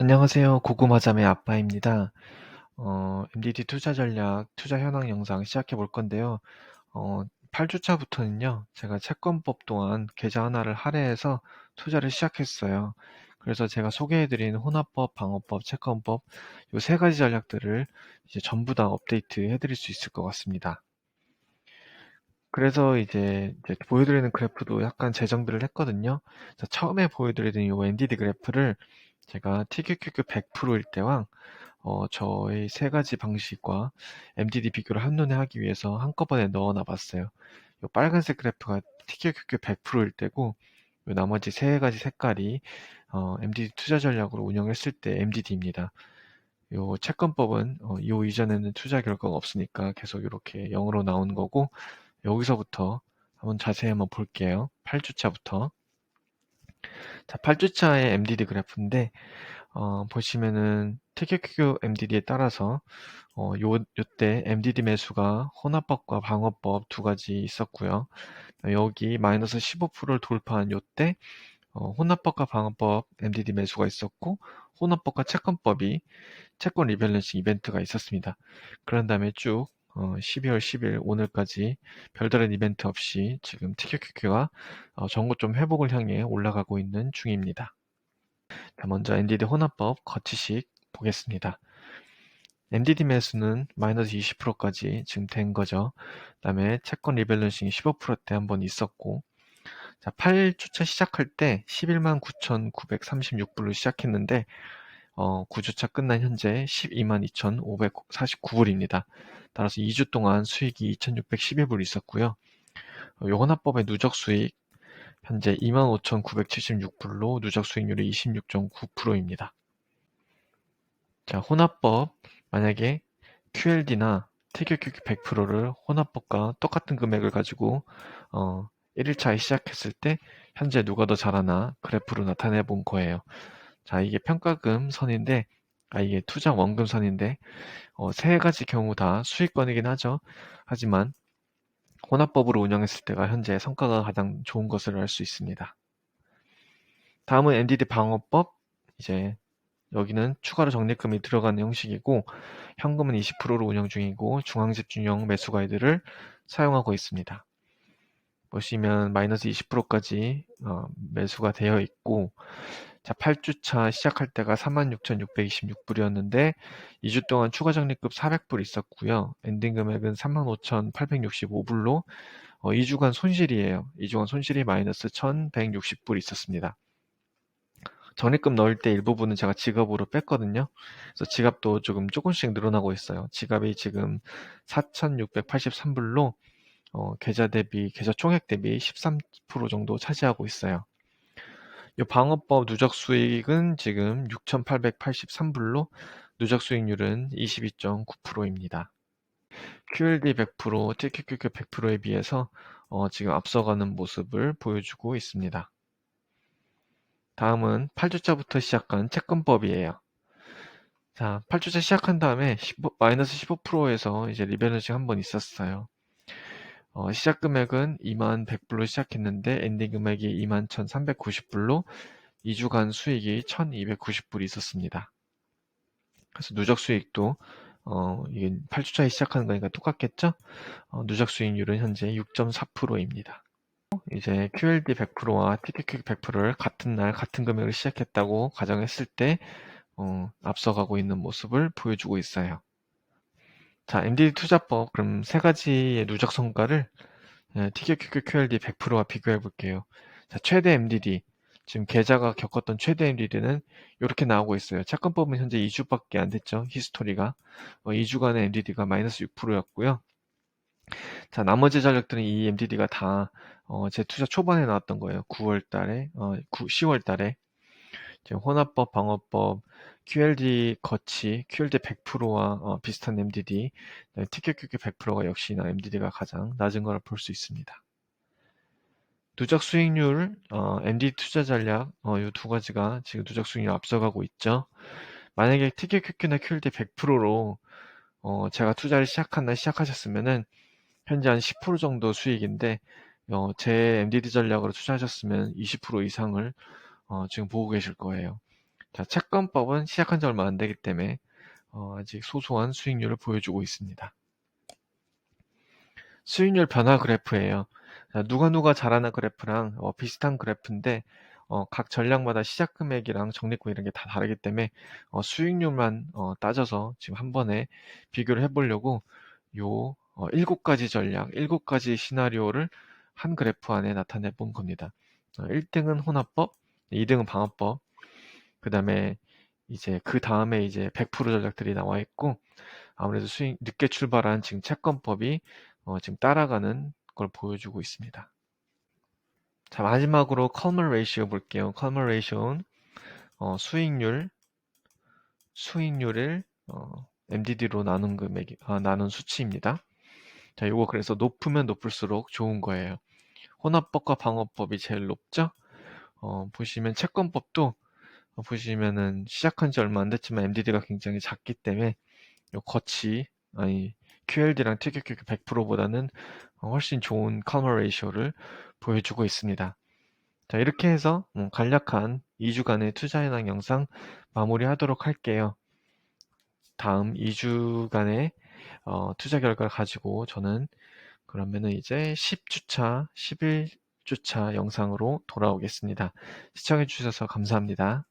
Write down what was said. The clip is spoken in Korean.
안녕하세요. 고구마잠의 아빠입니다. 어, MDT 투자 전략, 투자 현황 영상 시작해 볼 건데요. 어, 8주차부터는요, 제가 채권법 또한 계좌 하나를 할애해서 투자를 시작했어요. 그래서 제가 소개해드린 혼합법, 방어법, 채권법, 요세 가지 전략들을 이제 전부 다 업데이트 해드릴 수 있을 것 같습니다. 그래서 이제, 이제 보여드리는 그래프도 약간 재정비를 했거든요. 자, 처음에 보여드리는 이 NDD 그래프를 제가 TQQQ 100%일 때와 어, 저의 세 가지 방식과 MDD 비교를 한눈에 하기 위해서 한꺼번에 넣어놔 봤어요. 이 빨간색 그래프가 TQQQ 100%일 때고 요 나머지 세 가지 색깔이 어, MDD 투자 전략으로 운영했을 때 MDD입니다. 요 채권법은 어, 요 이전에는 투자 결과가 없으니까 계속 이렇게 0으로 나온 거고 여기서부터 한번 자세히 한번 볼게요. 8주차부터. 자, 8주차의 MDD 그래프인데, 어, 보시면은 TQQQ MDD에 따라서, 어, 요, 요때 MDD 매수가 혼합법과 방어법 두 가지 있었고요. 여기 마이너스 15%를 돌파한 요때, 어, 혼합법과 방어법 MDD 매수가 있었고, 혼합법과 채권법이 채권 리밸런싱 이벤트가 있었습니다. 그런 다음에 쭉 어, 12월 10일 오늘까지 별다른 이벤트 없이 지금 TQQQ가 어, 전고점 회복을 향해 올라가고 있는 중입니다. 자, 먼저 NDD 혼합법 거치식 보겠습니다. NDD 매수는 마이너스 20%까지 지금 된 거죠. 그 다음에 채권 리밸런싱이 15%대 한번 있었고 자, 8주차 시작할 때 11만 9,936불로 시작했는데 어, 9주차 끝난 현재 12만 2,549불입니다. 따라서 2주 동안 수익이 2,611불 있었고요. 요 혼합법의 누적 수익 현재 25,976불로 누적 수익률이 26.9%입니다. 자, 혼합법 만약에 QLD나 TQQQ 100%를 혼합법과 똑같은 금액을 가지고 어, 1일차에 시작했을 때 현재 누가 더 잘하나 그래프로 나타내 본 거예요. 자, 이게 평가금 선인데 아, 이게 투자 원금 선인데 어, 세 가지 경우 다 수익권이긴 하죠. 하지만 혼합법으로 운영했을 때가 현재 성과가 가장 좋은 것을 알 수 있습니다. 다음은 NDD 방어법 이제 여기는 추가로 적립금이 들어가는 형식이고 현금은 20%로 운영 중이고 중앙집중형 매수 가이드를 사용하고 있습니다. 보시면 마이너스 20%까지 어, 매수가 되어 있고 자 8주차 시작할 때가 36,626불이었는데 2주 동안 추가 적립금 400불 있었고요. 엔딩 금액은 35,865불로 어, 2주간 손실이에요. 2주간 손실이 마이너스 1,160불 있었습니다. 적립금 넣을 때 일부분은 제가 지갑으로 뺐거든요. 그래서 지갑도 조금 조금씩 늘어나고 있어요. 지갑이 지금 4,683불로 어, 계좌 대비, 계좌 총액 대비 13% 정도 차지하고 있어요. 이 방어법 누적 수익은 지금 6,883불로 누적 수익률은 22.9%입니다. QLD 100%, TQQQ 100%에 비해서 어, 지금 앞서가는 모습을 보여주고 있습니다. 다음은 8주차부터 시작한 채권법이에요. 자, 8주차 시작한 다음에 15, 마이너스 15%에서 이제 리밸런싱 한 번 있었어요. 어, 시작 금액은 2만 100불로 시작했는데 엔딩 금액이 2만 1390불로 2주간 수익이 1290불이 있었습니다. 그래서 누적 수익도 어, 이게 8주 차에 시작하는 거니까 똑같겠죠? 어, 누적 수익률은 현재 6.4%입니다. 이제 QLD 100%와 TQQ 100%를 같은 날 같은 금액을 시작했다고 가정했을 때 어, 앞서가고 있는 모습을 보여주고 있어요. 자, MDD 투자법 그럼 세 가지의 누적 성과를 TQQQ QLD 100%와 비교해 볼게요. 자, 최대 MDD 지금 계좌가 겪었던 최대 MDD는 이렇게 나오고 있어요. 채권법은 현재 2주밖에 안 됐죠. 히스토리가 어, 2주간의 MDD가 마이너스 6%였고요. 자, 나머지 전략들은 이 MDD가 다, 어, 제 투자 초반에 나왔던 거예요. 9월 달에, 어, 9, 10월 달에. 혼합법, 방어법, QLD 거치, QLD 100%와 어, 비슷한 MDD, TQQQ 100%가 역시나 MDD가 가장 낮은 걸볼수 있습니다. 누적 수익률, 어, MD 투자 전략, 어, 이 두 가지가 지금 누적 수익률 앞서가고 있죠. 만약에 TQQQ나 QLD 100%로 어, 제가 투자를 시작한 날 시작하셨으면은 현재 한 10% 정도 수익인데 어, 제 MDD 전략으로 투자하셨으면 20% 이상을 어, 지금 보고 계실 거예요. 자, 채권법은 시작한 지 얼마 안 되기 때문에 어, 아직 소소한 수익률을 보여주고 있습니다. 수익률 변화 그래프예요. 자, 누가 누가 잘하는 그래프랑 어, 비슷한 그래프인데 어, 각 전략마다 시작 금액이랑 적립금 이런 게 다 다르기 때문에 어, 수익률만 어, 따져서 지금 한 번에 비교를 해보려고 요 어, 7가지 전략, 7가지 시나리오를 한 그래프 안에 나타내 본 겁니다. 어, 1등은 혼합법, 2등은 방어법, 그 다음에 이제 그 다음에 이제 100% 전략들이 나와 있고 아무래도 수익 늦게 출발한 지금 채권법이 어, 지금 따라가는 걸 보여주고 있습니다. 자 마지막으로 컬머 레이시오 볼게요. 컬머 레이시오는 어, 수익률 수익률을 어, MDD로 나눈 금액 아, 나눈 수치입니다. 자 이거 그래서 높으면 높을수록 좋은 거예요. 혼합법과 방어법이 제일 높죠. 어, 보시면 채권법도 어, 보시면은 시작한 지 얼마 안 됐지만 MDD가 굉장히 작기 때문에 요 거치 아니 QLD랑 TQQQ 100%보다는 훨씬 좋은 커머 레이쇼를 보여주고 있습니다. 자 이렇게 해서 음, 간략한 2주간의 투자 현황 영상 마무리하도록 할게요. 다음 2주간의 어, 투자 결과를 가지고 저는 그러면은 이제 10주차, 11주차 영상으로 돌아오겠습니다. 시청해 주셔서 감사합니다.